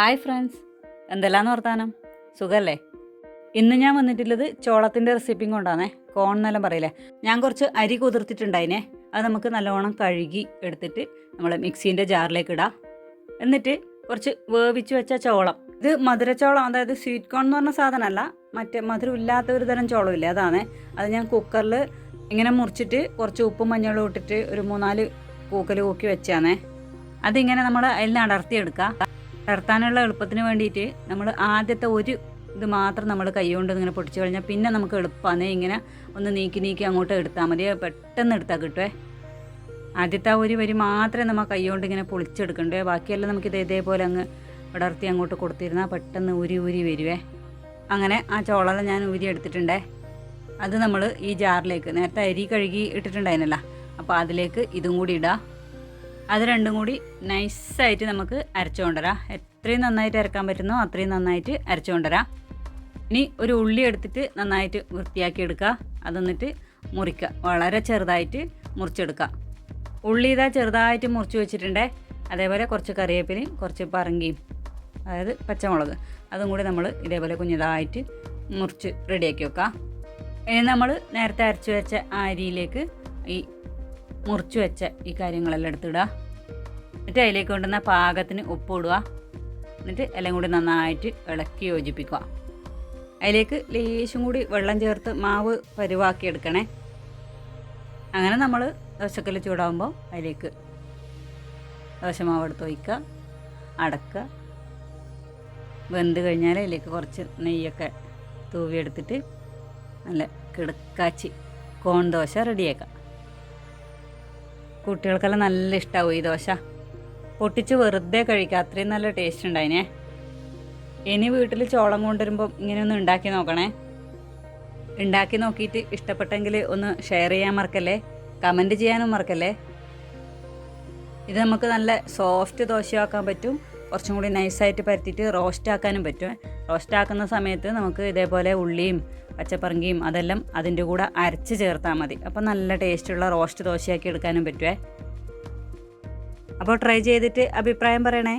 Hi friends. എന്തെല്ലാന്ന് വർത്താനം? സുഖല്ലേ? ഇന്ന് ഞാൻ വന്നിട്ടുള്ളത് ചോളത്തിന്റെ റെസിപ്പിയും കൊണ്ടാണേ കോൺ എന്നെല്ലാം പറയില്ലേ? ഞാൻ കുറച്ച് അരി കുതിർത്തിട്ടുണ്ടായിനെ. അത് നമുക്ക് നല്ലോണം കഴുകി എടുത്തിട്ട് നമ്മൾ മിക്സീന്റെ ജാറിലേക്ക് ഇടാം. എന്നിട്ട് കുറച്ച് വേവിച്ച് വെച്ച ചോളം. ഇത് മധുരച്ചോളം അതായത് സ്വീറ്റ് കോൺ എന്ന് പറഞ്ഞ സാധനമല്ല. മറ്റേ മധുരം ഇല്ലാത്ത ഒരു തരം ചോളം ഇല്ലേ അതാണ് അത് ഞാൻ കുക്കറിൽ ഇങ്ങനെ മുറിച്ചിട്ട് കുറച്ച് ഉപ്പും മഞ്ഞളും ഇട്ടിട്ട് ഒരു മൂന്നാൽ കൂക്കൽ കൂക്കി വെച്ചാന്നേ. അതിങ്ങനെ നമ്മൾ അതിൽ അടർത്തിയെടുക്കുക അടർത്താനുള്ള എളുപ്പത്തിന് വേണ്ടിയിട്ട് നമ്മൾ ആദ്യത്തെ ഒരു ഇത് മാത്രം നമ്മൾ കൈകൊണ്ട് ഇങ്ങനെ പൊടിച്ചു കഴിഞ്ഞാൽ പിന്നെ നമുക്ക് എളുപ്പമാണ് ഇങ്ങനെ ഒന്ന് നീക്കി നീക്കി അങ്ങോട്ട് എടുത്താൽ മതി. പെട്ടെന്ന് എടുത്താൽ കിട്ടുമേ ആദ്യത്തെ ഒരു വരി മാത്രമേ നമ്മൾ കൈകൊണ്ട് ഇങ്ങനെ പൊളിച്ചെടുക്കണ്ടേ. ബാക്കിയെല്ലാം നമുക്കിത് ഇത് ഇതേപോലെ അങ്ങ് വിടർത്തി അങ്ങോട്ട് കൊടുത്തിരുന്നാൽ പെട്ടെന്ന് ഉരി ഉരി വരുവേ. അങ്ങനെ ആ ചോളല ഞാൻ ഉരി എടുത്തിട്ടുണ്ടേ. അത് നമ്മൾ ഈ ജാറിലേക്ക് നേരത്തെ അരി കഴുകി ഇട്ടിട്ടുണ്ടായിരുന്നല്ല. അപ്പോൾ അതിലേക്ക് ഇതും കൂടി ഇടാം. അത് രണ്ടും കൂടി നൈസായിട്ട് നമുക്ക് അരച്ചു കൊണ്ടുവരാം. എത്രയും നന്നായിട്ട് അരക്കാൻ പറ്റുന്നോ അത്രയും നന്നായിട്ട് അരച്ചു കൊണ്ടുവരാം. ഇനി ഒരു ഉള്ളി എടുത്തിട്ട് നന്നായിട്ട് വൃത്തിയാക്കി എടുക്കുക. അതെന്നിട്ട് മുറിക്കുക. വളരെ ചെറുതായിട്ട് മുറിച്ചെടുക്കുക. ഉള്ളി ഇതാ ചെറുതായിട്ട് മുറിച്ച് വെച്ചിട്ടുണ്ടേ. അതേപോലെ കുറച്ച് കറിവേപ്പിലയും കുറച്ച് പറങ്കിയും അതായത് പച്ചമുളക്. അതും കൂടി നമ്മൾ ഇതേപോലെ കുഞ്ഞതായിട്ട് മുറിച്ച് റെഡിയാക്കി വെക്കുക ഇനി നമ്മൾ നേരത്തെ അരച്ച് വെച്ച അരിയിലേക്ക് ഈ മുറിച്ച് വെച്ച ഈ കാര്യങ്ങളെല്ലാം എടുത്തിടുക. എന്നിട്ട് അതിലേക്ക് കൊണ്ടുവന്ന പാകത്തിന് ഉപ്പ് ഇടുക. എന്നിട്ട് എല്ലാം കൂടി നന്നായിട്ട് ഇളക്കി യോജിപ്പിക്കുക. അതിലേക്ക് ലേശം കൂടി വെള്ളം ചേർത്ത് മാവ് പരുവാക്കി എടുക്കണേ. അങ്ങനെ നമ്മൾ ദോശക്കല്ല് ചൂടാകുമ്പോൾ അതിലേക്ക് ദോശമാവ് എടുത്ത് ഒഴിക്കുക അടക്കുക. വെന്ത് കഴിഞ്ഞാൽ അതിലേക്ക് കുറച്ച് നെയ്യൊക്കെ തൂവിയെടുത്തിട്ട് നല്ല കിടക്കാച്ചി കോൺ ദോശ റെഡിയാക്കാം. കുട്ടികൾക്കെല്ലാം നല്ല ഇഷ്ടമാവും ഈ ദോശ. പൊട്ടിച്ച് വെറുതെ കഴിക്കുക അത്രയും നല്ല ടേസ്റ്റ് ഉണ്ടായിനെ. ഇനി വീട്ടിൽ ചോളം കൊണ്ടുവരുമ്പം ഇങ്ങനെ ഒന്ന് ഉണ്ടാക്കി നോക്കണേ. ഉണ്ടാക്കി നോക്കിയിട്ട് ഇഷ്ടപ്പെട്ടെങ്കിൽ ഒന്ന് ഷെയർ ചെയ്യാൻ മറക്കല്ലേ? കമന്റ് ചെയ്യാനും മറക്കല്ലേ? ഇത് നമുക്ക് നല്ല സോഫ്റ്റ് ദോശയാക്കാൻ പറ്റും. കുറച്ചും കൂടി നൈസായിട്ട് പരത്തിയിട്ട് റോസ്റ്റ് ആക്കാനും പറ്റും. റോസ്റ്റ് ആക്കുന്ന സമയത്ത് നമുക്ക് ഇതേപോലെ ഉള്ളിയും പച്ചപ്പറങ്കിയും അതെല്ലാം അതിന്റെ കൂടെ അരച്ച് ചേർത്താൽ മതി. അപ്പോൾ നല്ല ടേസ്റ്റുള്ള റോസ്റ്റ് ദോശയാക്കി എടുക്കാനും പറ്റുമേ അപ്പോൾ ട്രൈ ചെയ്തിട്ട് അഭിപ്രായം പറയണേ.